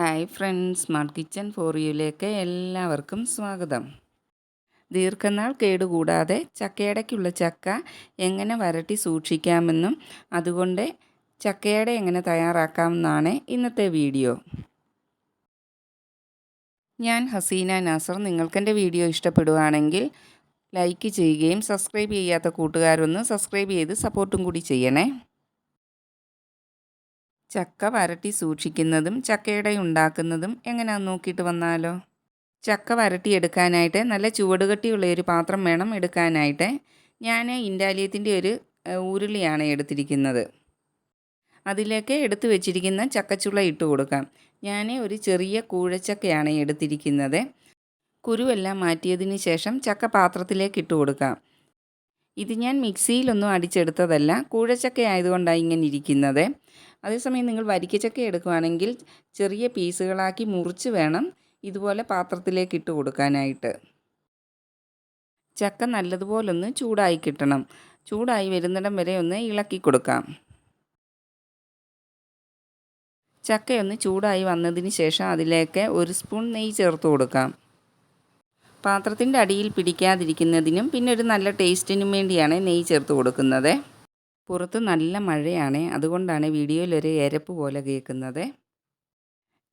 Hi friends smart kitchen for യുയിലേക്ക് എല്ലാവർക്കും സ്വാഗതം. ദീർഘനാൾ കേടുകൂടാതെ ചക്കയടയ്ക്കുള്ള ചക്ക എങ്ങനെ വരട്ടി സൂക്ഷിക്കാമെന്നും അതുകൊണ്ട് ചക്കയട എങ്ങനെ തയ്യാറാക്കാമെന്നാണ് ഇന്നത്തെ വീഡിയോ. ഞാൻ ഹസീന നാസർ. നിങ്ങൾക്കെന്റെ വീഡിയോ ഇഷ്ടപ്പെടുകയാണെങ്കിൽ ലൈക്ക് ചെയ്യുകയും സബ്സ്ക്രൈബ് ചെയ്യാത്ത കൂട്ടുകാരൊന്ന് സബ്സ്ക്രൈബ് ചെയ്ത് സപ്പോർട്ടും കൂടി ചെയ്യണേ. ചക്ക വരട്ടി സൂക്ഷിക്കുന്നതും ചക്കയുടെ ഉണ്ടാക്കുന്നതും എങ്ങനെയാണെന്ന് നോക്കിയിട്ട് വന്നാലോ? ചക്ക വരട്ടി എടുക്കാനായിട്ട് നല്ല ചുവടുകട്ടിയുള്ള ഒരു പാത്രം വേണം എടുക്കാനായിട്ട്. ഞാൻ ഇൻഡാലിയത്തിന്റെ ഒരു ഉരുളിയാണ് എടുത്തിരിക്കുന്നത്. അതിലേക്ക് എടുത്തു വെച്ചിരിക്കുന്ന ചക്കച്ചുള ഇട്ട് കൊടുക്കാം. ഞാൻ ഒരു ചെറിയ കൂഴച്ചക്കയാണ് എടുത്തിരിക്കുന്നത്. കുരുവെല്ലാം മാറ്റിയതിന് ശേഷം ചക്ക പാത്രത്തിലേക്ക് ഇട്ട് കൊടുക്കാം. ഇത് ഞാൻ മിക്സിയിലൊന്നും അടിച്ചെടുത്തതല്ല. കൂഴച്ചക്ക ആയതുകൊണ്ടാണ് ഇങ്ങനെ ഇരിക്കുന്നത്. അതേസമയം നിങ്ങൾ വരിക്കച്ചക്ക എടുക്കുകയാണെങ്കിൽ ചെറിയ പീസുകളാക്കി മുറിച്ച് വേണം ഇതുപോലെ പാത്രത്തിലേക്ക് ഇട്ട് കൊടുക്കാനായിട്ട്. ചക്ക നല്ലതുപോലൊന്ന് ചൂടായി കിട്ടണം. ചൂടായി വരുന്നിടം വരെ ഒന്ന് ഇളക്കി കൊടുക്കാം. ചക്കയൊന്ന് ചൂടായി വന്നതിന് ശേഷം അതിലേക്ക് ഒരു സ്പൂൺ നെയ്യ് ചേർത്ത് കൊടുക്കാം. പാത്രത്തിന്റെ അടിയിൽ പിടിക്കാതിരിക്കുന്നതിനും പിന്നെ ഒരു നല്ല ടേസ്റ്റിനും വേണ്ടിയാണ് നെയ്യ് ചേർത്ത് കൊടുക്കുന്നത്. പുറത്ത് നല്ല മഴയാണ്. അതുകൊണ്ടാണ് വീഡിയോയിൽ ഒരു എരപ്പ് പോലെ കേൾക്കുന്നത്.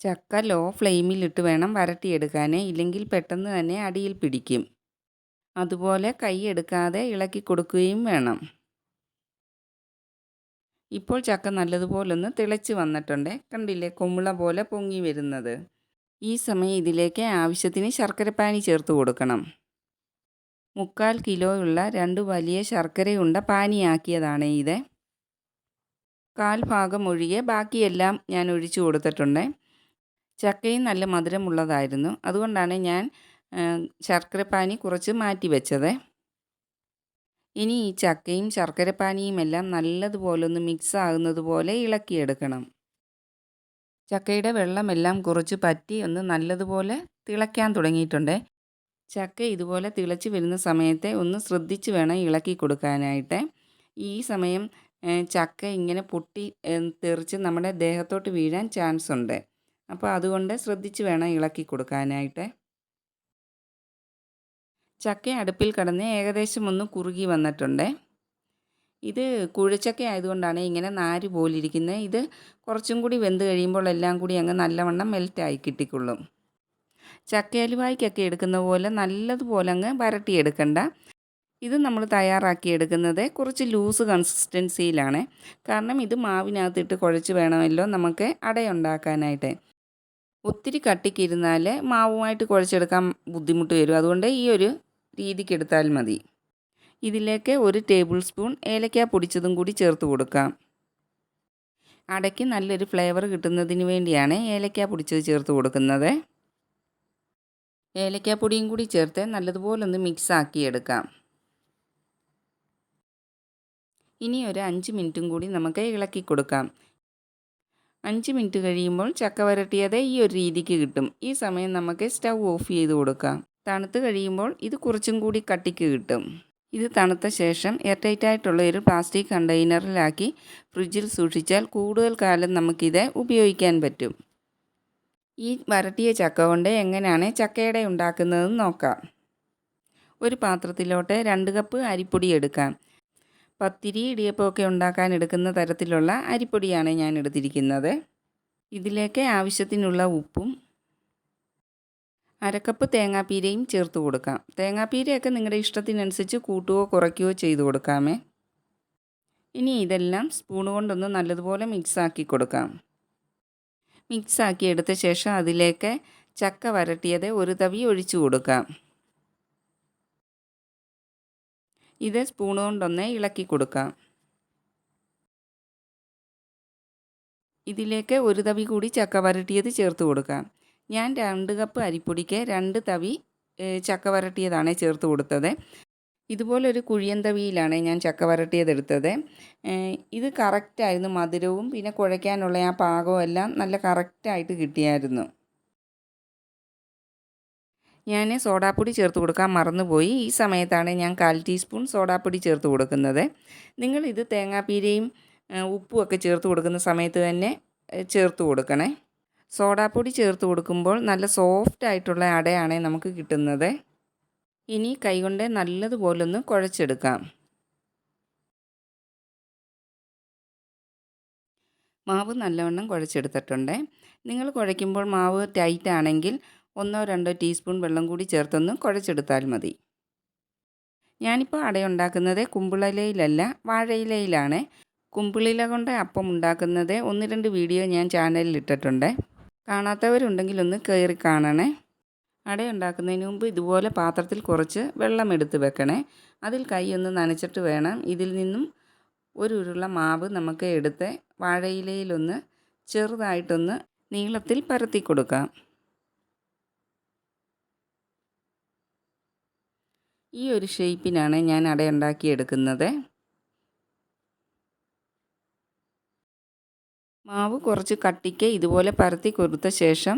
ചക്ക ലോ ഫ്ലെയിമിലിട്ട് വേണം വരട്ടിയെടുക്കാൻ ഇല്ലെങ്കിൽ പെട്ടെന്ന് തന്നെ അടിയിൽ പിടിക്കും. അതുപോലെ കൈ എടുക്കാതെ ഇളക്കി കൊടുക്കുകയും വേണം. ഇപ്പോൾ ചക്ക നല്ലതുപോലൊന്ന് തിളച്ച് വന്നിട്ടുണ്ട്. കണ്ടില്ലേ? കുമ്പിള പോലെ പൊങ്ങി വരുന്നത്. ഈ സമയം ഇതിലേക്ക് ആവശ്യത്തിന് ശർക്കരപ്പാനി ചേർത്ത് കൊടുക്കണം. മുക്കാൽ കിലോയുള്ള രണ്ട് വലിയ ശർക്കരയുണ്ട പാനിയാക്കിയതാണ് ഇത്. കാൽ ഭാഗം ഒഴികെ ബാക്കിയെല്ലാം ഞാൻ ഒഴിച്ചു കൊടുത്തിട്ടുണ്ട്. ചക്കയും നല്ല മധുരമുള്ളതായിരുന്നു. അതുകൊണ്ടാണ് ഞാൻ ശർക്കരപ്പാനി കുറച്ച് മാറ്റി വെച്ചത്. ഇനി ഈ ചക്കയും ശർക്കരപ്പാനിയും എല്ലാം നല്ലതുപോലെ ഒന്ന് മിക്സ് ആകുന്നത് പോലെ ഇളക്കിയെടുക്കണം. ചക്കയുടെ വെള്ളമെല്ലാം കുറച്ച് പറ്റി ഒന്ന് നല്ലതുപോലെ തിളയ്ക്കാൻ തുടങ്ങിയിട്ടുണ്ട്. ചക്ക ഇതുപോലെ തിളച്ച് വരുന്ന സമയത്തെ ഒന്ന് ശ്രദ്ധിച്ച് വേണം ഇളക്കി കൊടുക്കാനായിട്ട്. ഈ സമയം ചക്ക ഇങ്ങനെ പൊട്ടി തെറിച്ച് നമ്മുടെ ദേഹത്തോട്ട് വീഴാൻ ചാൻസ് ഉണ്ട്. അപ്പോൾ അതുകൊണ്ട് ശ്രദ്ധിച്ച് വേണം ഇളക്കി കൊടുക്കാനായിട്ട്. ചക്ക അടുപ്പിൽ കടന്ന് ഏകദേശം ഒന്ന് കുറുകി വന്നിട്ടുണ്ട്. ഇത് കുഴച്ചക്ക ആയതുകൊണ്ടാണ് ഇങ്ങനെ നാര് പോലിരിക്കുന്നത് ഇത് കുറച്ചും കൂടി വെന്ത് കഴിയുമ്പോൾ എല്ലാം കൂടി അങ്ങ് നല്ലവണ്ണം മെൽറ്റായി കിട്ടിക്കൊള്ളും. ചക്കയലുവായ്ക്കൊക്കെ എടുക്കുന്ന പോലെ നല്ലതുപോലെ അങ്ങ് വരട്ടിയെടുക്കണ്ട. ഇത് നമ്മൾ തയ്യാറാക്കി എടുക്കുന്നത് കുറച്ച് ലൂസ് കൺസിസ്റ്റൻസിയിലാണ്. കാരണം ഇത് മാവിനകത്തിട്ട് കുഴച്ച് വേണമല്ലോ നമുക്ക് അടയുണ്ടാക്കാനായിട്ട്. ഒത്തിരി കട്ടിക്കിരുന്നാൽ മാവുമായിട്ട് കുഴച്ചെടുക്കാൻ ബുദ്ധിമുട്ട് വരും. അതുകൊണ്ട് ഈ ഒരു രീതിക്ക് എടുത്താൽ മതി. ഇതിലേക്ക് ഒരു ടേബിൾ സ്പൂൺ ഏലക്ക പൊടിച്ചതും കൂടി ചേർത്ത് കൊടുക്കാം. അടയ്ക്ക് നല്ലൊരു ഫ്ലേവർ കിട്ടുന്നതിന് വേണ്ടിയാണ് ഏലക്ക പൊടിച്ചത് ചേർത്ത് കൊടുക്കുന്നത്. ഏലക്കാപ്പൊടിയും കൂടി ചേർത്ത് നല്ലതുപോലെ ഒന്ന് മിക്സ് ആക്കി എടുക്കാം. ഇനി ഒരു അഞ്ച് മിനിറ്റും കൂടി നമുക്ക് ഇളക്കി കൊടുക്കാം. അഞ്ച് മിനിറ്റ് കഴിയുമ്പോൾ ചക്ക വരട്ടിയത് ഈ ഒരു രീതിക്ക് കിട്ടും. ഈ സമയം നമുക്ക് സ്റ്റൗ ഓഫ് ചെയ്ത് കൊടുക്കാം. തണുത്ത് കഴിയുമ്പോൾ ഇത് കുറച്ചും കൂടി കട്ടിക്ക് കിട്ടും. ഇത് തണുത്ത ശേഷം എയർടൈറ്റ് ആയിട്ടുള്ള ഒരു പ്ലാസ്റ്റിക് കണ്ടെയ്നറിലാക്കി ഫ്രിഡ്ജിൽ സൂക്ഷിച്ചാൽ കൂടുതൽ കാലം നമുക്കിത് ഉപയോഗിക്കാൻ പറ്റും. ഈ വരട്ടിയ ചക്ക കൊണ്ട് എങ്ങനെയാണ് ചക്കയുടെ ഉണ്ടാക്കുന്നതെന്ന് നോക്കാം. ഒരു പാത്രത്തിലോട്ട് രണ്ട് കപ്പ് അരിപ്പൊടി എടുക്കാം. പത്തിരി ഇടിയപ്പമൊക്കെ ഉണ്ടാക്കാൻ എടുക്കുന്ന തരത്തിലുള്ള അരിപ്പൊടിയാണ് ഞാൻ എടുത്തിരിക്കുന്നത്. ഇതിലേക്ക് ആവശ്യത്തിനുള്ള ഉപ്പും അരക്കപ്പ് തേങ്ങാപ്പീരയും ചേർത്ത് കൊടുക്കാം. തേങ്ങാപ്പീരയൊക്കെ നിങ്ങളുടെ ഇഷ്ടത്തിനനുസരിച്ച് കൂട്ടുകയോ കുറയ്ക്കുകയോ ചെയ്തു കൊടുക്കാമേ. ഇനി ഇതെല്ലാം സ്പൂൺ കൊണ്ടൊന്ന് നല്ലതുപോലെ മിക്സാക്കി കൊടുക്കാം. മിക്സാക്കി എടുത്ത ശേഷം അതിലേക്ക് ചക്ക വരട്ടിയത് ഒരു തവി ഒഴിച്ചു കൊടുക്കാം. ഇത് സ്പൂൺ കൊണ്ടൊന്ന് ഇളക്കി കൊടുക്കാം. ഇതിലേക്ക് ഒരു തവി കൂടി ചക്ക വരട്ടിയത് ചേർത്ത് കൊടുക്കാം. ഞാൻ രണ്ട് കപ്പ് അരിപ്പൊടിക്ക് രണ്ട് തവി ചക്ക വരട്ടിയതാണ് ചേർത്ത് കൊടുത്തത്. ഇതുപോലൊരു കുഴിയന്തവിയിലാണ് ഞാൻ ചക്ക വരട്ടിയതെടുത്തത്. ഇത് കറക്റ്റായിരുന്നു. മധുരവും പിന്നെ കുഴയ്ക്കാനുള്ള ആ പാകവും എല്ലാം നല്ല കറക്റ്റായിട്ട് കിട്ടിയായിരുന്നു. ഞാൻ സോഡാപ്പൊടി ചേർത്ത് കൊടുക്കാൻ മറന്നുപോയി. ഈ സമയത്താണ് ഞാൻ കാൽ ടീസ്പൂൺ സോഡാപ്പൊടി ചേർത്ത് കൊടുക്കുന്നത്. നിങ്ങൾ ഇത് തേങ്ങാപ്പീരയും ഉപ്പും ഒക്കെ ചേർത്ത് കൊടുക്കുന്ന സമയത്ത് തന്നെ ചേർത്ത് കൊടുക്കണേ. സോഡാപ്പൊടി ചേർത്ത് കൊടുക്കുമ്പോൾ നല്ല സോഫ്റ്റ് ആയിട്ടുള്ള അടയാണ് നമുക്ക് കിട്ടുന്നത്. ഇനി കൈകൊണ്ട് നല്ലതുപോലൊന്ന് കുഴച്ചെടുക്കാം. മാവ് നല്ലവണ്ണം കുഴച്ചെടുത്തിട്ടുണ്ട്. നിങ്ങൾ കുഴയ്ക്കുമ്പോൾ മാവ് ടൈറ്റ് ആണെങ്കിൽ ഒന്നോ രണ്ടോ ടീസ്പൂൺ വെള്ളം കൂടി ചേർത്തൊന്ന് കുഴച്ചെടുത്താൽ മതി. ഞാനിപ്പോൾ അടയുണ്ടാക്കുന്നത് കുമ്പിളിലയിലല്ല വാഴയിലയിലാണ്. കുമ്പിളില കൊണ്ട് അപ്പം ഉണ്ടാക്കുന്നത് ഒന്ന് രണ്ട് വീഡിയോ ഞാൻ ചാനലിൽ ഇട്ടിട്ടുണ്ട്. കാണാത്തവരുണ്ടെങ്കിൽ ഒന്ന് കയറി കാണണേ. അട ഉണ്ടാക്കുന്നതിന് മുമ്പ് ഇതുപോലെ പാത്രത്തിൽ കുറച്ച് വെള്ളം എടുത്ത് വെക്കണേ. അതിൽ കൈ ഒന്ന് നനച്ചിട്ട് വേണം. ഇതിൽ നിന്നും ഒരു ഉരുള മാവ് നമുക്ക് എടുത്ത് വാഴയിലയിലൊന്ന് ചെറുതായിട്ടൊന്ന് നീളത്തിൽ പരത്തി കൊടുക്കാം. ഈ ഒരു ഷേപ്പിനാണ് ഞാൻ അട ഉണ്ടാക്കിയെടുക്കുന്നത് മാവ് കുറച്ച് കട്ടിക്ക് ഇതുപോലെ പരത്തി കൊടുത്ത ശേഷം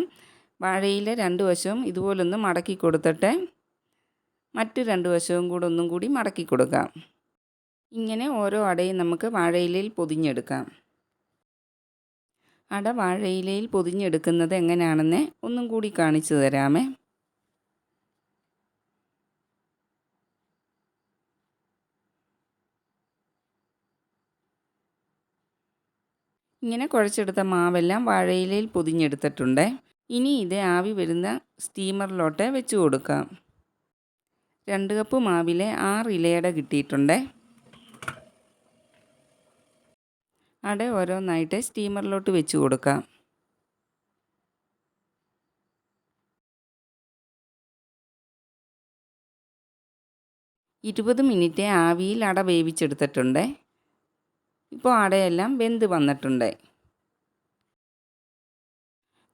വാഴയിലെ രണ്ട് വശവും ഇതുപോലൊന്ന് മടക്കി കൊടുത്തിട്ട് മറ്റു രണ്ട് വശവും കൂടെ ഒന്നും കൂടി മടക്കി കൊടുക്കാം. ഇങ്ങനെ ഓരോ അടയും നമുക്ക് വാഴയിലയിൽ പൊതിഞ്ഞെടുക്കാം. അട വാഴയിലയിൽ പൊതിഞ്ഞെടുക്കുന്നത് എങ്ങനെയാണെന്ന് ഒന്നും കൂടി കാണിച്ചു തരാമേ. ഇങ്ങനെ കുഴച്ചെടുത്ത മാവെല്ലാം വാഴയിലയിൽ പൊതിഞ്ഞെടുത്തിട്ടുണ്ട്. ഇനി ഇത് ആവി വരുന്ന സ്റ്റീമറിലോട്ട് വെച്ച് കൊടുക്കാം. രണ്ട് കപ്പ് മാവിലെ ആറ് ഇലയട കിട്ടിയിട്ടുണ്ട്. അട ഓരോന്നായിട്ട് സ്റ്റീമറിലോട്ട് വെച്ച് കൊടുക്കാം. ഇരുപത് മിനിറ്റ് ആവിയിൽ അട വേവിച്ചെടുത്തിട്ടുണ്ട്. ഇപ്പോൾ അടയെല്ലാം വെന്ത് വന്നിട്ടുണ്ട്.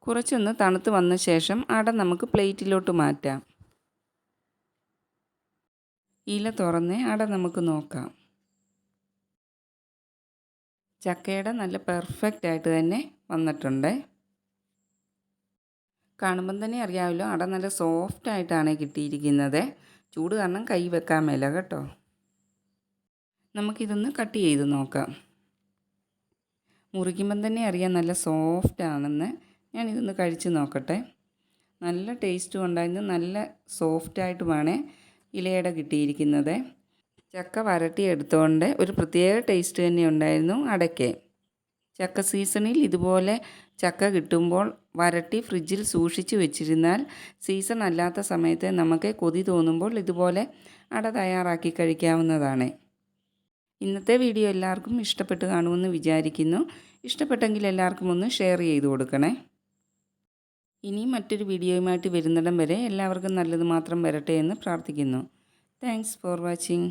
കുറച്ചൊന്ന് തണുത്ത് വന്ന ശേഷം അട നമുക്ക് പ്ലേറ്റിലോട്ട് മാറ്റാം. ഇല തുറന്ന് അട നമുക്ക് നോക്കാം. ചക്കയുടെ നല്ല പെർഫെക്റ്റ് ആയിട്ട് തന്നെ വന്നിട്ടുണ്ട്. കാണുമ്പം തന്നെ അറിയാമല്ലോ അട നല്ല സോഫ്റ്റ് ആയിട്ടാണ് കിട്ടിയിരിക്കുന്നത്. ചൂട് കാരണം കൈ വെക്കാൻ മേല കേട്ടോ. നമുക്കിതൊന്ന് കട്ട് ചെയ്ത് നോക്കാം. മുറിക്കുമ്പം തന്നെ അറിയാം നല്ല സോഫ്റ്റ് ആണെന്ന്. ഞാനിതൊന്ന് കഴിച്ച് നോക്കട്ടെ. നല്ല ടേസ്റ്റും ഉണ്ടായിരുന്നു നല്ല സോഫ്റ്റായിട്ടുമാണ് ഇലയട കിട്ടിയിരിക്കുന്നത്. ചക്ക വരട്ടി എടുത്തുകൊണ്ട് ഒരു പ്രത്യേക ടേസ്റ്റ് തന്നെ ഉണ്ടായിരുന്നു അടയ്ക്ക്. ചക്ക സീസണിൽ ഇതുപോലെ ചക്ക കിട്ടുമ്പോൾ വരട്ടി ഫ്രിഡ്ജിൽ സൂക്ഷിച്ചു വെച്ചിരുന്നാൽ സീസൺ അല്ലാത്ത സമയത്ത് നമുക്ക് കൊതി തോന്നുമ്പോൾ ഇതുപോലെ അട തയ്യാറാക്കി കഴിക്കാവുന്നതാണ്. ഇന്നത്തെ വീഡിയോ എല്ലാവർക്കും ഇഷ്ടപ്പെട്ട് കാണുമെന്ന് വിചാരിക്കുന്നു. ഇഷ്ടപ്പെട്ടെങ്കിൽ എല്ലാവർക്കും ഒന്ന് ഷെയർ ചെയ്ത് കൊടുക്കണേ. ഇനി മറ്റൊരു വീഡിയോയുമായിട്ട് വരുന്നിടം വരെ എല്ലാവർക്കും നല്ലത് മാത്രം വരട്ടെ എന്ന് പ്രാർത്ഥിക്കുന്നു. Thanks for watching